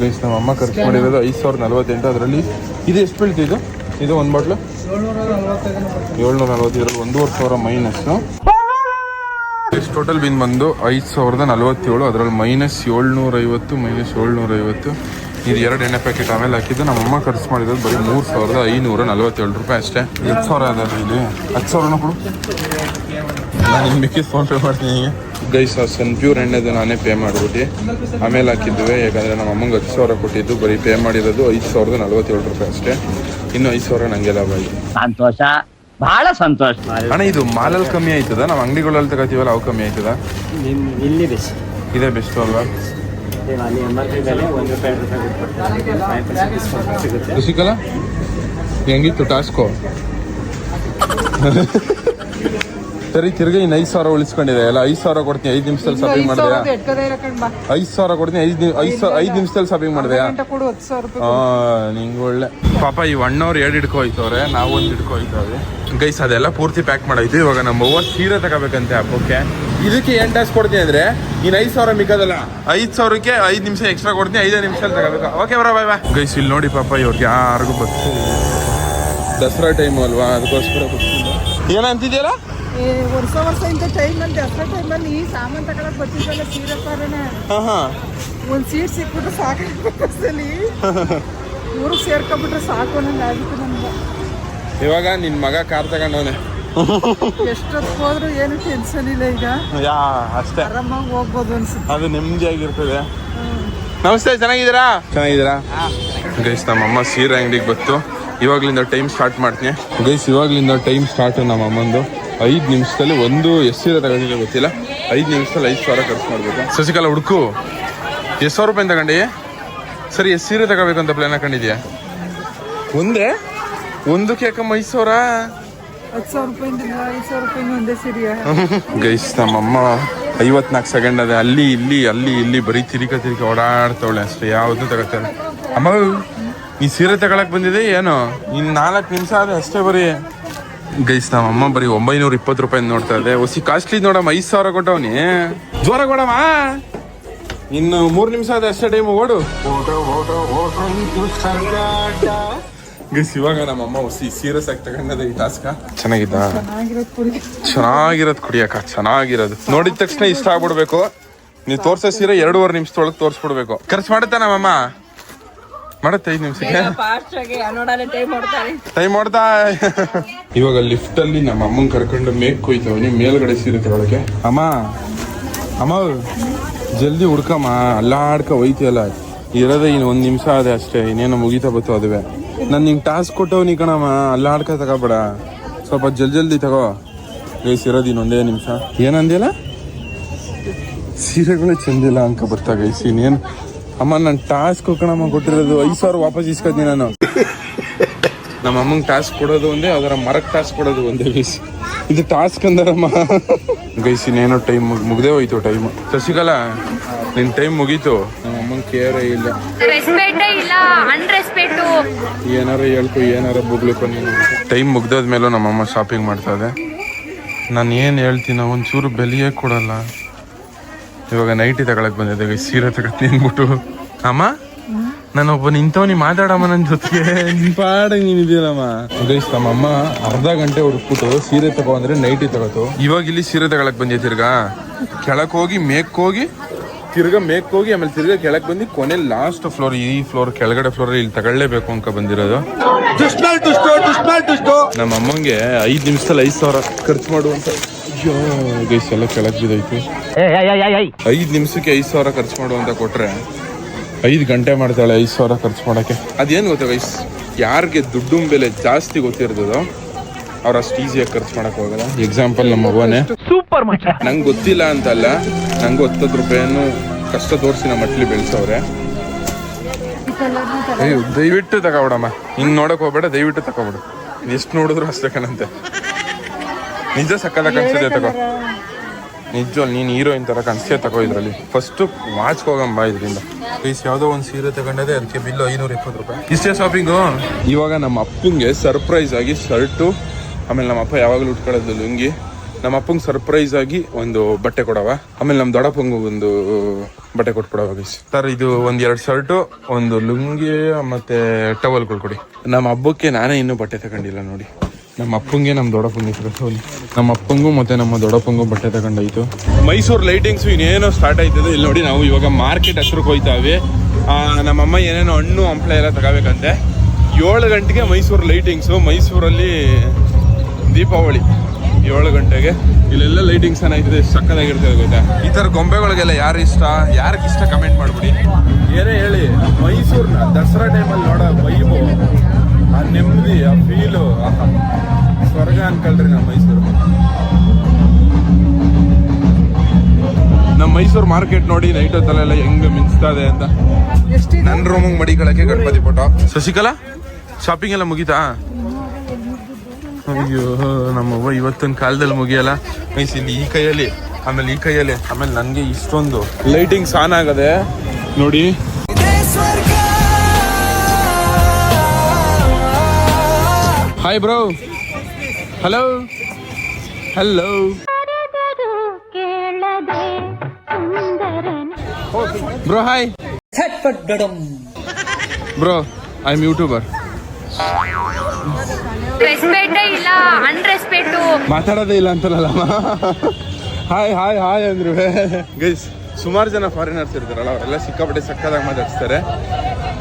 ಗೈಸ್ ನಮ್ಮ ಅಮ್ಮ ಖರ್ಚು ಮಾಡಿರೋದು ಐದು ಸಾವಿರದ ನಲ್ವತ್ತೆಂಟು. ಅದರಲ್ಲಿ ಇದು ಎಷ್ಟು ಬೀಳ್ತಿದ್ದು ಇದು? ಇದು ಒಂದು ಬಾಟ್ಲು ಏಳ್ನೂರ ನಲ್ವತ್ತೈದು ಬರ್ತದೆ ಏಳ್ನೂರ ನಲ್ವತ್ತೈದರಲ್ಲಿ ಒಂದೂವರೆ ಸಾವಿರ ಮೈನಸ್ಸು ಟೋಟಲ್ ಬಿನ್ ಬಂದು ಐದು ಸಾವಿರದ ನಲವತ್ತೇಳು, ಅದರಲ್ಲಿ ಮೈನಸ್ ಏಳ್ನೂರ ಐವತ್ತು ಮೈನಸ್ ಏಳ್ನೂರ ಐವತ್ತು ಇದು ಎರಡು ಎಣ್ಣೆ ಪ್ಯಾಕೆಟ್ ಆಮೇಲೆ ಹಾಕಿದ್ದು ನಮ್ಮಮ್ಮ ಖರ್ಚು ಮಾಡಿರೋದು ಬರೀ ಮೂರು ಸಾವಿರದ ಐನೂರ ನಲ್ವತ್ತೇಳು ರೂಪಾಯಿ ಅಷ್ಟೇ. ಹತ್ತು ಸಾವಿರ ಅದ ಇಲ್ಲಿ ಹತ್ತು ಸಾವಿರನ ಕೊಡು. ನಾನು ಮಿಕ್ಕಿದ ಫೋನ್ ಪೇ ಮಾಡ್ತೀನಿ ಗೈಸ್ ಆ ಸನ್ ಪ್ಯೂರ್ ಎಣ್ಣೆದು ನಾನೇ ಪೇ ಮಾಡಿಬಿಟ್ಟು ಆಮೇಲೆ ಹಾಕಿದ್ವಿ ಯಾಕಂದರೆ ನಮ್ಮ ಅಮ್ಮಂಗೆ ಹತ್ತು ಸಾವಿರ ಕೊಟ್ಟಿದ್ದು, ಬರೀ ಪೇ ಮಾಡಿರೋದು ಐದು ಸಾವಿರದ ನಲ್ವತ್ತೇಳು ರೂಪಾಯಿ ಅಷ್ಟೇ. ಇನ್ನು ಐದು ಸಾವಿರ ನನಗೆ ಲಾಭ ಆಯಿತು ಸಂತೋಷ. ಬಹಳ ಸಂತೋಷ. ಅಣ್ಣ ಇದು ಮಾಲಲ್ಲಿ ಕಮ್ಮಿ ಆಯ್ತದ? ನಾವು ಅಂಗಡಿಗಳಲ್ಲಿ ತಗೋತೀವಲ್ಲ ಅವು ಕಮ್ಮಿ ಆಯ್ತದ? ಇಲ್ಲಿ ಬೆಸ್ಟ್. ಇದೇ ಬೆಸ್ಟ್ ಅಲ್ವಾ? ಅಲ್ಲಿ ಎಂ ಆರ್ ಪಿ ಬೆಲೆ ಒಂದು ರೂಪಾಯಿ ಎರಡು ರೂಪಾಯಿ ಕೊಟ್ಬಿಡ್ತಾರೆ ಫೈವ್ ಪರ್ಸೆಂಟ್ ಡಿಸ್ಕೌಂಟ್ ಸಿಗುತ್ತೆ. ರುಚಿಕಲ? ಹೆಂಗಿತ್ತು ಟಾಸ್ಕೋ? ಸರಿ ತಿರ್ಗಿ ಇನ್ನು ಐದು ಸಾವಿರ ಉಳಿಸ್ಕೊಂಡಿದೆ. ಎಲ್ಲ ಐದು ಸಾವಿರ ಕೊಡ್ತೀನಿ ಐದು ನಿಮಿಷದಲ್ಲಿ ಶಾಪಿಂಗ್ ಮಾಡಿದೆ. ಐದು ಸಾವಿರ ಕೊಡ್ತೀನಿ ಐದು ಐದು ಐದು ನಿಮಿಷದಲ್ಲಿ ಶಾಪಿಂಗ್ ಮಾಡಿದೆ. ನಿಂಗೆ ಒಳ್ಳೆ. ಪಾಪ ಈ ಅಣ್ಣವ್ರು ಎರಡು ಹಿಡ್ಕೊ ಹೋಯ್ತವ್ರೆ ನಾವು ಒಂದು ಹಿಡ್ಕೊ ಹೋಯ್ತವ್ರಿ. ಗೈಸ್ ಅದೆಲ್ಲ ಪೂರ್ತಿ ಪ್ಯಾಕ್ ಮಾಡಾಯ್ತು. ಇವಾಗ ನಮ್ಮ ಅವ್ವ ಸೀರೆ ತಗೋಬೇಕಂತೆ ಹಬ್ಬಕ್ಕೆ. ಇದಕ್ಕೆ ಏನು ಟ್ಯಾಕ್ಸ್ ಕೊಡ್ತೀನಿ ಅಂದ್ರೆ ಇನ್ನು ಐದು ಸಾವಿರ ಮಿಕ್ಕದಲ್ಲ ಐದು ಸಾವಿರಕ್ಕೆ ಐದು ನಿಮಿಷ ಎಕ್ಸ್ಟ್ರಾ ಕೊಡ್ತೀನಿ ಐದೇ ನಿಮಿಷದಲ್ಲಿ ತಗೋಬೇಕು? ಓಕೆ ಬರ ಬಾಯ್ ಬಾಯ್ ಗೈಸ್ ಇಲ್ಲಿ ನೋಡಿ ಪಾಪ ಇವ್ರಿಗೆ ಯಾರಿಗೂ ಬರ್ತೀವಿ ದಸರಾ ಟೈಮ್ ಅಲ್ವಾ ಅದಕ್ಕೋಸ್ಕರ ಏನಂತಿದ್ಯಲ್ಲ? ಏ ವರ್ಷ ವರ್ಷ ಇಂಥ ಟೈಮಲ್ಲಿ ದಸರಾ ಟೈಮಲ್ಲಿ ಈ ಸಾಮಾನು ತಗೊಳಕ್ ಬರ್ತಿದ್ದಲ್ಲ ಸೀರೆ ಸಾರನ ಹಾ ಹಾಂ. ಒಂದ್ ಸೀಟ್ ಸಿಕ್ಬಿಟ್ರೆ ಸಾಕು ಬಸ್ಸಲ್ಲಿ ಊರಿಗೆ ಸೇರ್ಕೊಂಡ್ಬಿಟ್ರೆ ಸಾಕು ನಂಗೆ ಅದಕ್ಕೆ ನಮ್ಗೆ ಇವಾಗ ನಿನ್ ಮಗ ಕಾರ್ ತಗೊಂಡವನೆ ಎಷ್ಟೊತ್ತು ಹೋದ್ರು ಏನು ಟೆನ್ಷನ್ ಇಲ್ಲ ಈಗ. ಯಾ ಅಷ್ಟೇ. ಆರಾಮಾಗಿ ಹೋಗ್ಬೋದು ಅನ್ಸುತ್ತೆ. ಅದು ನೆಮ್ಮದಿಯಾಗಿರ್ತದೆ. ನಮಸ್ತೆ ಚೆನ್ನಾಗಿದ್ದೀರಾ? ಚೆನ್ನಾಗಿದ್ದೀರಾ? ಗೈಸ್ ನಮ್ಮಮ್ಮ ಸೀರೆ ಅಂಗಡಿಗೆ ಬಂತು. ಇವಾಗ್ಲಿಂದ ಟೈಮ್ ಸ್ಟಾರ್ಟ್ ಮಾಡ್ತೀನಿ. ಗೈಸ್ ಇವಾಗ್ಲಿಂದ ಟೈಮ್ ಸ್ಟಾರ್ಟ್ ನಮ್ಮ ಅಮ್ಮಂದು ಐದು ನಿಮಿಷದಲ್ಲಿ ಒಂದು ಎಸ್ ಸೀರೆ ತಗೊಂಡಿಲ್ಲ ಗೊತ್ತಿಲ್ಲ. ಐದು ನಿಮಿಷದಲ್ಲಿ ಐದು ಸಾವಿರ ಖರ್ಚು ಮಾಡಬೇಕು. ಶಶಿಕಲಾ ಹುಡುಕು ಎಷ್ಟು ಸಾವಿರ ರೂಪಾಯಿ ತಗೊಂಡಿ? ಸರಿ ಎಸ್ ಸೀರೆ ತಗೋಬೇಕಂತ ಅಂತ ಪ್ಲಾನ್ ಹಾಕೊಂಡಿದ್ಯಾ? ಒಂದೇ? ಒಂದು ಯಾಕಮ್ಮ ಐದು ಸಾವಿರ ಗೈಸ್ ನಮ್ಮಮ್ಮ ಐವತ್ನಾಲ್ಕು ಸೆಕೆಂಡ್ ಅದೇ. ಅಲ್ಲಿ ಇಲ್ಲಿ ಅಲ್ಲಿ ಇಲ್ಲಿ ಬರೀ ತಿರಿಕ ತಿರಿಕ ಓಡಾಡ್ತಾವಳೆ ಅಷ್ಟೇ. ಯಾವುದು ತಗೋತಾರೆ ಅಮ್ಮ ಈ ಸೀರೆ ತಗೊಳಕ್ ಬಂದಿದೆ ಏನು? ಇನ್ನು ನಾಲ್ಕು ನಿಮಿಷ ಆದ್ರೆ ಅಷ್ಟೇ ಬರೀ. ಗೈಸ್, ನಮ್ಮ ಅಮ್ಮ ಬರೀ ಒಂಬೈನೂರ ಇಪ್ಪತ್ತು ರೂಪಾಯಿ ನೋಡ್ತಾ ಇದೆ. ಹೊಸಿ ಕಾಸ್ಟ್ಲಿ ನೋಡಮ್ಮ, ಐದು ಸಾವಿರ ಕೊಟ್ಟವನಿ. ಜ್ವರ ಕೊಡಮ್ಮ. ಇನ್ನು ಮೂರು ನಿಮಿಷ ಅದ ಅಷ್ಟೇ ಟೈಮ್ ಓಡು. ಗೈಸ್, ಇವಾಗ ನಮ್ಮಮ್ಮ ಹೊಸಿ ಸೀರಿಯಸ್ ಆಗಿ ತಗೊಂಡದ ಈ ಟಾಸ್ಕ ಚೆನ್ನಾಗಿದ್ದ? ಚೆನ್ನಾಗಿರೋದು ಕುಡಿಯಕ್ಕ, ಚೆನ್ನಾಗಿರೋದು. ನೋಡಿದ ತಕ್ಷಣ ಇಷ್ಟ ಆಗ್ಬಿಡ್ಬೇಕು. ನೀವು ತೋರ್ಸೋ ಸೀರೆ ಎರಡೂವರೆ ನಿಮಿಷದೊಳಗೆ ತೋರಿಸ್ಬಿಡ್ಬೇಕು. ಖರ್ಚು ಮಾಡುತ್ತಾ ನಮ್ಮಮ್ಮ? ಮಾಡುತ್ತೆ ಐದು ನಿಮಿಷಕ್ಕೆ? ಟೈಮ್ ಮಾಡ್ತಾ ಇವಾಗ ಲಿಫ್ಟ್ ಅಲ್ಲಿ ನಮ್ಮ ಅಮ್ಮನ್ ಕರ್ಕೊಂಡು ಮೇಕ್ ಕೊಯ್ತವನಿ ಮೇಲ್ಗಡೆ ಸೀರೆ ತಗೊಳಕ್ಕೆ. ಅಮ್ಮ ಅಮ್ಮ ಜಲ್ದಿ ಹುಡ್ಕಮ್ಮ ಅಲ್ಲಾಡ್ಕ ಒಯ್ತಿಯಲ್ಲ ಇರೋದೇ ಇನ್ನು ಒಂದು ನಿಮಿಷ ಅದೇ ಅಷ್ಟೇ ಇನ್ನೇನು ಮುಗಿತಾ ಬತ್ತು ಅದುವೆ. ನಾನು ನಿಂಗೆ ಟಾಸ್ಕ್ ಕೊಟ್ಟವನಿ ಕಣಮ್ಮ ಅಲ್ಲಾಡ್ಕ ತಗೋಬೇಡ. ಸ್ವಲ್ಪ ಜಲ್ ಜಲ್ದಿ ತಗೋ. ಗೈಸ್ ಇರೋದು ಇನ್ನೊಂದೇ ನಿಮಿಷ. ಏನಂದಿಲ್ಲ ಸೀರೆಗಳೇ ಚಂದಿಲ್ಲ ಅಂಕ ಬರ್ತಾ ಗೈಸ್ ಇನ್ನೇನು? ಅಮ್ಮ ನಾನು ಟಾಸ್ಕ್ ಕಣಮ್ಮ ಕೊಟ್ಟಿರೋದು ಐದು ಸಾವಿರ ವಾಪಸ್ ಇಸ್ಕೊತೀನಿ ನಾನು. ನಮ್ಮ ಅಮ್ಮಂಗೆ ಟಾಸ್ಕ್ ಕೊಡೋದು ಒಂದೇ ಅದರ ಮರಕ್ಕೆ ಟಾಸ್ಕ್ ಕೊಡೋದು ಒಂದೇ ಗೈಸ್ ಇದು ಟಾಸ್ಕ್ ಅಂದಾರಮ್ಮ. ಗೈಸ್ ಇನ್ನೇನೋ ಟೈಮ್ ಮುಗ್ದೇ ಹೋಯ್ತು ಟೈಮ್ ಶಶಿಕಲಾ ನಿನ್ ಟೈಮ್ ಮುಗೀತು. ನಮ್ಮ ಅಮ್ಮಂಗೆ ಕೇರೇ ಇಲ್ಲ. ಏನಾರ ಹೇಳ್ಕೊ ಏನಾರ ಬುಗ್ಲುಕೊ ನೀನು. ಟೈಮ್ ಮುಗ್ದಾದ್ಮೇಲೂ ನಮ್ಮಮ್ಮ ಶಾಪಿಂಗ್ ಮಾಡ್ತಾ ಇದೆ. ನಾನು ಏನು ಹೇಳ್ತೀನಿ ಒಂಚೂರು ಬೆಲೆಯೇ ಕೊಡಲ್ಲ. ಇವಾಗ ನೈಟಿ ತಗೊಳಕ್ ಬಂದಿದ್ದೆ ಸೀರೆ ತಗೊಳ್ ತಿಂದ್ಬಿಟ್ಟು ಅಮ್ಮ ನಾನು ಒಬ್ಬ ನಿಂತವನಿ ಮಾತಾಡಮ್ಮ ನನ್ನ ಜೊತೆಗೆ ನಿನ್ ಪಾಡಂಗ್ ನೀನ್ ಇದೀರಮ್ಮ ಅಮ್ಮ ನಮ್ಮಮ್ಮ ಅರ್ಧ ಗಂಟೆ ಹುಡುಕ್ಬಿಟ್ಟು ಸೀರೆ ತಗೋ ಅಂದ್ರೆ ನೈಟಿ ತಗೋತು. ಇವಾಗ ಇಲ್ಲಿ ಸೀರೆ ತಗೊಳಕ್ ಬಂದಿದೆ ತಿರ್ಗಾ? ಕೆಳಕ್ ಹೋಗಿ ಮೇಕ್ ಹೋಗಿ ತಿರ್ಗಾ ಮೇಕ್ ಹೋಗಿ ಆಮೇಲೆ ತಿರ್ಗಾ ಕೆಳಕ್ ಬಂದು ಕೊನೆ ಲಾಸ್ಟ್ ಫ್ಲೋರ್ ಈ ಫ್ಲೋರ್ ಕೆಳಗಡೆ ಫ್ಲೋರ್ ಇಲ್ಲಿ ತಗೊಳ್ಳೇಬೇಕು ಅಂತ ಬಂದಿರೋದು. ನಮ್ಮ ಅಮ್ಮಂಗೆ ಐದ್ ನಿಮಿಷದಲ್ಲಿ ಐದ್ ಸಾವಿರ ಖರ್ಚು ಮಾಡುವಂತ ಅಯ್ಯೋ ಗೈಸ್ ಎಲ್ಲ ಕೆಳಗ್ ಬಿದ್ದೈತಿ ಐದ್ ನಿಮಿಷಕ್ಕೆ ಐದ್ ಸಾವಿರ ಖರ್ಚು ಮಾಡುವಂತ ಕೊಟ್ರೆ ಐದು ಗಂಟೆ ಮಾಡ್ತಾಳೆ ಐದು ಸಾವಿರ ಖರ್ಚು ಮಾಡಕ್ಕೆ. ಅದೇನು ಗೊತ್ತಾ ಗೈಸ್ ಯಾರಿಗೆ ದುಡ್ಡು ಬೆಲೆ ಜಾಸ್ತಿ ಗೊತ್ತಿರ್ತದೋ ಅವ್ರು ಅಷ್ಟು ಈಸಿಯಾಗಿ ಖರ್ಚು ಮಾಡಕ್ ಹೋಗಲ್ಲ. ಎಕ್ಸಾಂಪಲ್ ನಮ್ಮ ಅವ್ವನೇ. ಸೂಪರ್ ನಂಗೆ ಗೊತ್ತಿಲ್ಲ ಅಂತಲ್ಲ ನಂಗೆ ಹತ್ತತ್ತು ರೂಪಾಯಿಯನ್ನು ಕಷ್ಟ ತೋರಿಸಿ ನಮ್ಮ ಮಟ್ಲಿ ಬೆಳೆಸವ್ರೆ. ದಯವಿಟ್ಟು ತಗೋಬಿಡಮ್ಮ. ಹಿಂಗ್ ನೋಡಕ್ ಹೋಗ್ಬೇಡ ದಯವಿಟ್ಟು ತಗೋಬಿಡು. ಎಷ್ಟು ನೋಡಿದ್ರು ಅಷ್ಟೇ ಕಣಂತೆ. ನಿಜ ಸಕ್ಕದ ಕಾಣಿಸಿದೆ ತಗೋ. ನಿಜ ನೀನು ಹೀರೋಯಿನ್ ತರ ಕಾಣಿಸ್ತೀಯ ತಗೋ ಇದ್ರಲ್ಲಿ. ಫಸ್ಟ್ ವಾಚ್ ಹೋಗಮ್ಮ ಇದರಿಂದ. ಪ್ಲೀಸ್ ಯಾವುದೋ ಒಂದು ಸೀರೆ ತಗೊಂಡದೆ ಅದಕ್ಕೆ ಬಿಲ್ ಐನೂರ ಇಪ್ಪತ್ತು ರೂಪಾಯಿ. ಇಷ್ಟೇ ಶಾಪಿಂಗು ಇವಾಗ ನಮ್ಮ ಅಪ್ಪಂಗೆ ಸರ್ಪ್ರೈಸ್ ಆಗಿ ಶರ್ಟು ಆಮೇಲೆ ನಮ್ಮ ಅಪ್ಪ ಯಾವಾಗಲೂ ಉಟ್ಕೊಳ್ಳೋದು ಲುಂಗಿ. ನಮ್ಮ ಅಪ್ಪಂಗೆ ಸರ್ಪ್ರೈಸ್ ಆಗಿ ಒಂದು ಬಟ್ಟೆ ಕೊಡವ. ಆಮೇಲೆ ನಮ್ಮ ದೊಡ್ಡಪ್ಪಂಗು ಒಂದು ಬಟ್ಟೆ ಕೊಟ್ಬಿಡವ ಸರ್ ಇದು ಒಂದು ಎರಡು ಶರ್ಟು ಒಂದು ಲುಂಗಿ ಮತ್ತೆ ಟವಲ್ಗಳು ಕೊಡಿ. ನಮ್ಮ ಹಬ್ಬಕ್ಕೆ ನಾನೇ ಇನ್ನೂ ಬಟ್ಟೆ ತಗೊಂಡಿಲ್ಲ ನೋಡಿ. ನಮ್ಮ ಅಪ್ಪಂಗೆ ನಮ್ಮ ದೊಡ್ಡಪ್ಪಂಗೆ ಹೆಸರು ನಮ್ಮ ಅಪ್ಪಂಗೂ ಮತ್ತೆ ನಮ್ಮ ದೊಡ್ಡಪ್ಪಂಗೂ ಬಟ್ಟೆ ತಗೊಂಡೋಯ್ತು. ಮೈಸೂರು ಲೈಟಿಂಗ್ಸ್ ಇನ್ನೇನೋ ಸ್ಟಾರ್ಟ್ ಆಯ್ತದೆ. ಇಲ್ಲಿ ನೋಡಿ ನಾವು ಇವಾಗ ಮಾರ್ಕೆಟ್ ಹತ್ರಕ್ಕೆ ಹೋಯ್ತಾವೆ. ಆ, ನಮ್ಮಮ್ಮ ಏನೇನೋ ಹಣ್ಣು ಹಂಪ್ಲ ಎಲ್ಲ ತಗೋಬೇಕಂತೆ. ಏಳು ಗಂಟೆಗೆ ಮೈಸೂರು ಲೈಟಿಂಗ್ಸು ಮೈಸೂರಲ್ಲಿ ದೀಪಾವಳಿ. ಏಳು ಗಂಟೆಗೆ. ಇಲ್ಲೆಲ್ಲ ಲೈಟಿಂಗ್ಸ್ ಏನಾಯ್ತದೆ ಸಕ್ಕದಾಗಿರ್ತದೆ ಗೊತ್ತಾ? ಈ ಥರ ಗೊಂಬೆಗಳಿಗೆಲ್ಲ ಯಾರು ಇಷ್ಟ? ಯಾರಿಗೆ ಇಷ್ಟ? ಕಮೆಂಟ್ ಮಾಡ್ಬಿಡಿ. ಏನೇ ಹೇಳಿ ಮೈಸೂರನ್ನ ದಸರಾ ಟೈಮಲ್ಲಿ ನೋಡೋ ವೈಬು ಆ ನೆಮ್ಮದಿ, ಆ ಫೀಲು ಸ್ವರ್ಗ ಅನ್ಕಲ್ರಿ ನಮ್ಮ ಮೈಸೂರು. ನಮ್ಮ ಮೈಸೂರು ಮಾರ್ಕೆಟ್ ನೋಡಿ ನೈಟ್ ಹೊತ್ತಲ್ಲೆಲ್ಲ ಹೆಂಗ್ ಇದೆ ಅಂತ. ನನ್ನ ರೂಮಿಗೆ ಮಡಿಕೊಳ್ಳಕ್ಕೆ ಗಣಪತಿ ಫೋಟೋ ಶಶಿಕಲಾ ಶಾಪಿಂಗ್ ಎಲ್ಲ ಮುಗೀತಾ? ಅಯ್ಯೋ, ನಮ್ಮವ್ವ ಇವತ್ತಿನ ಕಾಲದಲ್ಲಿ ಮುಗಿಯಲ್ಲ. ಮೈಸ್ ಇಲ್ಲಿ ಈ ಕೈಯಲ್ಲಿ, ಆಮೇಲೆ ಈ ಕೈಯಲ್ಲಿ, ಆಮೇಲೆ ನನಗೆ ಇಷ್ಟೊಂದು. ಲೈಟಿಂಗ್ಸ್ ಆನ್ ಆಗದೆ ನೋಡಿ hi bro hello hello bro hi bro I am youtuber ರೆಸ್ಪೆಕ್ಟೇ ಇಲ್ಲ ಅನ್ರೆಸ್ಪೆಕ್ಟು ಮಾತಾಡೋದೇ ಇಲ್ಲ ಅಂತಲ್ಲ ಹಾಯ್ ಹಾಯ್ ಹಾಯ್ ಅಂದ್ರು ಗೈಸ್ ಸುಮಾರು ಜನ ಫಾರಿನರ್ಸ್ ಇರ್ತಾರಲ್ಲ ಅವರೆಲ್ಲ ಸಿಕ್ಕಾಪಟ್ಟೆ ಸಕ್ಕದಾಗ ಮಾತಾಡಿಸ್ತಾರೆ.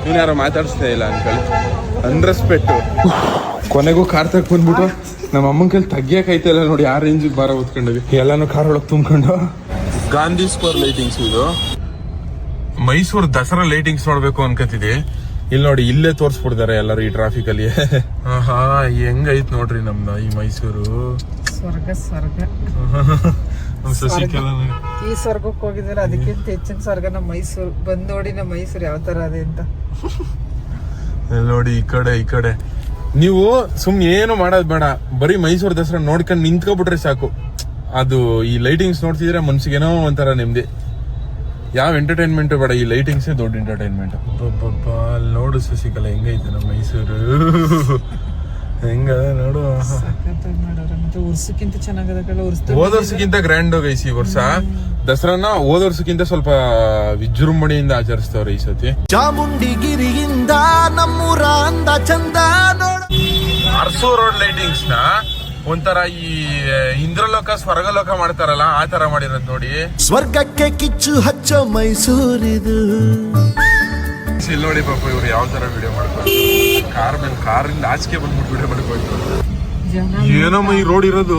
ನೀನು ಯಾರೋ ಮಾತಾಡಿಸ್ತಾ ಇಲ್ಲ ಅನ್ಕೊಳ್ಳಿ ಅನ್ರೆಸ್ಪೆಕ್ಟು ಕೊನೆಗೂ ಕಾರ್ ತಗ್ ಬಂದ್ಬಿಟ್ಟು ನಮ್ಮ ಅಮ್ಮನ ಕೈಲಿ ತಗ್ಗಿಯಕೈತಲ್ಲ ನೋಡಿ ಆ ರೇಂಜಿಗೆ ಬಾರ ಓದ್ಕೊಂಡ್ವಿ ಎಲ್ಲಾನು ಕಾರ್ ಒಳಗೆ ತುಂಬ್ಕೊಂಡು. ಗಾಂಧಿ ಸ್ಕೋರ್ ಲೈಟಿಂಗ್ಸ್ ಇದು. ಮೈಸೂರು ದಸರಾ ಲೈಟಿಂಗ್ಸ್ ನೋಡ್ಬೇಕು ಅನ್ಕತಿದೆ ಇಲ್ಲಿ ನೋಡಿ ಇಲ್ಲೇ ತೋರಿಸ್ಬಿಡ್ತಾರೆ ಎಲ್ಲರೂ ಈ ಟ್ರಾಫಿಕ್ ಅಲ್ಲಿ. ಆಹಾ ಹೆಂಗೈತ್ ನೋಡ್ರಿ ನಮ್ದು ಈ ಮೈಸೂರು. ಸ್ವರ್ಗ ಸ್ವರ್ಗ. ಈ ಸ್ವರ್ಗಕ್ಕೆ ಹೋಗಿದ್ರೆ ಅದಕ್ಕಿಂತ ಹೆಚ್ಚಿನ ಸ್ವರ್ಗ ನಮ್ಮ ಮೈಸೂರು. ಬಂದ್ ನೋಡಿ ನಮ್ಮ ಮೈಸೂರು ಯಾವ ತರ ಅದೇ ಅಂತ. ನೋಡಿ ಈ ಕಡೆ ಈ ಕಡೆ. ನೀವು ಸುಮ್ನೆ ಏನು ಮಾಡೋದ್ ಬೇಡ. ಬರೀ ಮೈಸೂರು ದಸರಾ ನೋಡ್ಕೊಂಡು ನಿಂತ್ಕೊಬಿಟ್ರೆ ಸಾಕು. ಅದು ಈ ಲೈಟಿಂಗ್ಸ್ ನೋಡ್ತಿದ್ರೆ ಮನ್ಸಿಗೇನೋ ಒಂಥರ ನೆಮ್ಮದಿ. ಯಾವ ಎಂಟರ್ಟೈನ್ಮೆಂಟ್ ಬೇಡ ಈ ಲೈಟಿಂಗ್ಸೇ ದೊಡ್ಡ ಎಂಟರ್ಟೈನ್ಮೆಂಟ್ ಅಲ್ಲಿ ನೋಡು ಶಶಿಕಲಾ ಹೆಂಗೈತೆ ನಮ್ಮ ಮೈಸೂರು. ಹೆಂಗ ನೋಡು. ಮತ್ತೆ ಉರ್ಸಕ್ಕಿಂತ ಚೆನ್ನಾಗದ ಕಡೆ ಉರ್ಸ್ತಾರೆ ಹೋದ ವರ್ಷಕ್ಕಿಂತ ಗ್ರ್ಯಾಂಡ್ ಗೈಸ್ ಈ ವರ್ಷ. ದಸರಾನ ಹೋದ ವರ್ಷಕ್ಕಿಂತ ಸ್ವಲ್ಪ ವಿಜೃಂಭಣೆಯಿಂದ ಆಚರಿಸ್ತವ್ರೆ ಈ ಸತಿ. ಚಾಮುಂಡಿಗಿರಿಯಿಂದ ನಮ್ಮೂರ ಅಂದ ಚಂದ ನೋಡ. ಅರ್ಸು ರೋಡ್ ಲೈಟಿಂಗ್ಸ್ನ ಒಂಥರ ಈ ಇಂದ್ರಲೋಕ ಸ್ವರ್ಗಲೋಕ ಮಾಡ್ತಾರಲ್ಲ ಆ ತರ ಮಾಡಿರೋದು ನೋಡಿ. ಸ್ವರ್ಗಕ್ಕೆ ಕಿಚ್ಚು ಹಚ್ಚ ಮೈಸೂರಿದು. ಇಲ್ಲಿ ನೋಡಿ ಪಾಪ ಇವ್ರು ಯಾವ ತರ ವಿಡಿಯೋ ಮಾಡ್ಕೊಂಡು ಕಾರ್ ಮೇಲೆ ಕಾರಿಂದ ಆಚೆಗೆ ಬಂದ್ಬಿಟ್ಟು ವಿಡಿಯೋ ಮಾಡ್ಕೊಂಡು ಏನಮ್ಮ ಈ ರೋಡ್ ಇರೋದು.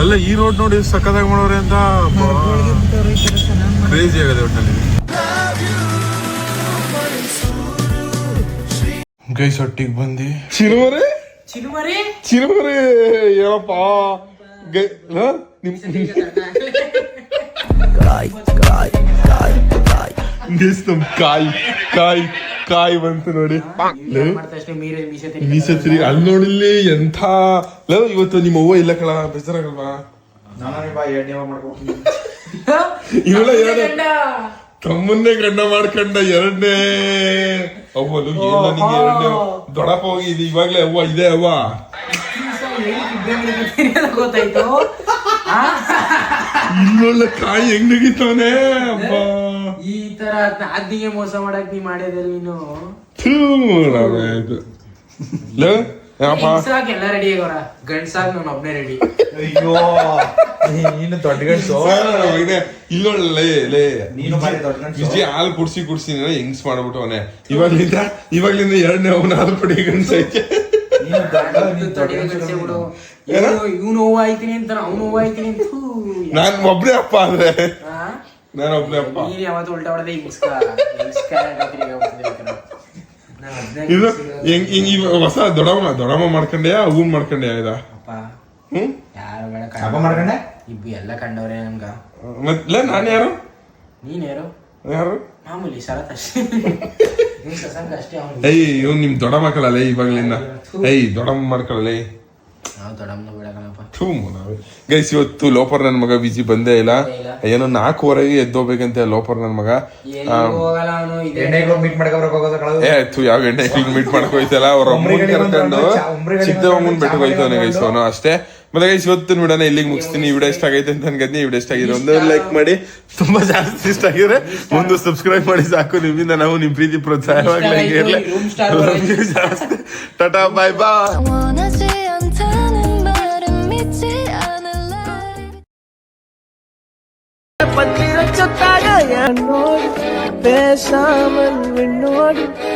ಅಲ್ಲಿ ಈ ರೋಡ್ ನೋಡಿ ಸಕ್ಕದಾಗ ಮಾಡೋರೆ ಅಂತ ಕ್ರೇಜಿ ಆಗದೆ ಒಟ್ಟಲ್ಲಿ ಗೈಸ್ ಒಟ್ಟಿಗೆ ಬಂದಿ. ಚಿರುವರೆ? ಚಿರುವರೆ? ಚಿರುವರೆ ಹೇಳಪ್ಪ. ಗೈ ಹ? ನಿಮ್ ಗೈಸ್ ನಮ್ ಕಾಯಿ ಕಾಯಿ. ಕಾಯಿ ಬಂತು ನೋಡಿ. ಮೀಸೆ ಅಲ್ಲಿ ನೋಡಿಲ್ಲಿ ಎಂಥ ಲವ್ ಇವತ್ತು ನಿಮ್ಮ ಅವ್ವ ಇಲ್ಲ ಕಳ ಬೇಜಾರಾಗಲ್ವಾ? ಇವಳ ಎರಡು ತಮ್ಮನ್ನೇ ಗಂಡ ಮಾಡ್ಕೊಂಡ ಎರಡನೇ. ಅವ್ವಲು ಏನ್ ನನಗೆ ಎರಡನೇ ದೊಡಪ್ಪ ಇದು ಇವಾಗ್ಲೇ ಅವ್ವ ಇದೆ ಅವ್ವ. ಗೊತ್ತಾಯ್ತು. ಇಲ್ಲೊಳ್ಳೆ ಕಾಯಿ ಹೆಂಗ್ ನಗಿತಾನೆ ಅಬ್ಬ. ಈ ತರ ಅದ್ನಿಗೆ ಮೋಸ ಮಾಡಕ್ ನೀ ಮಾಡಿದ್ರೆ ನೀನು? ಥೂ, ರಾಮೇ ಇದು. ಲೇ, ಏನಪ್ಪ ಹೆಂಗ್ಸಾಗ್ ಎಲ್ಲ ರೆಡಿ ಆಗೋರ ಗಂಡ್ಸಾಗ್ ನಾನು ಒಬ್ನೇ ರೆಡಿ ಅಯ್ಯೋ ನೀನು ದೊಡ್ಡ ಇಲ್ಲೊಳ್ಳೆ ಲೇ ನೀನು ಮಾಡಿ ದೊಡ್ಡ ಹಾಲು ಕುಡ್ಸಿ ಕುಡ್ಸಿ ಹೆಂಗ್ಸ್ ಮಾಡ್ಬಿಟ್ಟು ಅವನೇ ಇವಾಗ್ಲಿಂದ ಇವಾಗ್ಲಿಂದ ಎರಡನೇ ಅವನ ಹಾಲು ಪಡಿ ಗಂಡ್ಸ ಐತೆ ನೀನು ದೊಡ್ಡ ನೀನು. ದೊಡ್ಡ ಹೂವ ಆಯ್ತೀನಿ ಅಂತ ಅವ್ನು ಅಂತ. ನಾನ್ ಒಬ್ನೇ ಅಪ್ಪ ಅಂದ್ರೆ? ನಾನು ಒಬ್ನೇ ಅಪ್ಪ. ನೀನ್ ಯಾವತ್ತು ಉಲ್ಟಾ ಹೊಡೆದ ಇದು. ಹೆಂಗ್ ಹಿಂಗ್ ಇವ ಹೊಸ ದೊಡಮ್ಮ ದೊಡಮ್ಮ ಮಾಡ್ಕೊಂಡೆಯಾ ಹೂನ್ ಮಾಡ್ಕೊಂಡೆಯಾ ಇದ? ಹ್ಮ್? ಯಾರು ಬೇಡ ಹಬ್ಬ ಮಾಡ್ಕೊಂಡೆ? ಇಬ್ಬ ಎಲ್ಲ ಕಂಡವ್ರೆ ನಮ್ಗ ಮತ್ಲೆ ನಾನು ಯಾರು? ನೀನ್ ಯಾರು? ಯಾರು? ಮಾಮೂಲಿ ಶರತ್ ಅಷ್ಟೇ. ಏಯ್ ಇವ್ ನಿಮ್ ದೊಡ್ಡ ಮಕ್ಕಳಲ್ಲ ಇವಾಗ್ಲಿಂದ. ಏಯ್ ದೊಡ್ಡಮ್ಮ ಮಾಡ್ಕೊಳ್ಳಲ್ಲ ನಾವು ದೊಡ್ಡಮ್ಮನ ಬಿಡಕಣಪ್ಪ ಥೂ ಗೈಸ್ ಇವತ್ತು ಲೋಪರ್ ನನ್ ಮಗ ಬಿಜಿ ಬಂದೇ ಇಲ್ಲ. ಏನೋ ನಾಲ್ಕೂವರೆಗೆ ಎದ್ದೋಗ್ಬೇಕಂತ ಲೋಪರ್ ನನ್ ಮಗ. ಹೋಗಲ್ಲ ಅವನು ಇದೆ ಎಣ್ಣೆಗೆ ಮೀಟ್ ಮಾಡ್ಕೊಬರಕ್ ಹೋಗೋದು ಕಳೆದು ಏ ಥೂ ಯಾವ ಗಂಟೆ ಮೀಟ್ ಮಾಡಕ್ ಹೋಯ್ತಲ್ಲ? ಅವ್ರ ಕರ್ಕೊಂಡು ಬಂದು ಚಾ- ಉಮ್ರಿಗಳಿಗೆ ಚಿಕ್ಕದಮ್ಮನ್ ಬಂದು ಬೆಟ್ಟಕ್ಕೆ ಹೋಯ್ತವನೆ ಗೈಸ್ ಅವನು ಅಷ್ಟೇ. ಮತ್ತೆ ಗೈಸ್ ಇವತ್ತು ವಿಡಿಯೋನ ಇಲ್ಲಿಗೆ ಮುಗಿಸ್ತೀನಿ. ಈ ವಿಡಿಯೋ ಇಷ್ಟ ಆಗೈತೆ ಅಂತ ಅನ್ಕತ್ತೀನಿ ಈ ವಿಡಿಯೋ ಇಷ್ಟ ಆಗಿದೆ ಒಂದು ಲೈಕ್ ಮಾಡಿ. ತುಂಬಾ ಜಾಸ್ತಿ ಇಷ್ಟ ಆಗಿದ್ರೆ ಒಂದು ಸಬ್ಸ್ಕ್ರೈಬ್ ಮಾಡಿ ಸಾಕು. ನಿಮ್ಮಿಂದ ನಾವು ನಿಮ್ ಪ್ರೀತಿ ಪ್ರೋತ್ಸಾಹವಾಗಿ ಜಾಸ್ತಿ. ಟಾಟಾ ಬಾಯ್ ಬಾಯ್ பச்சத்தாக என்னோடு பேசாமல் விண்ணோடு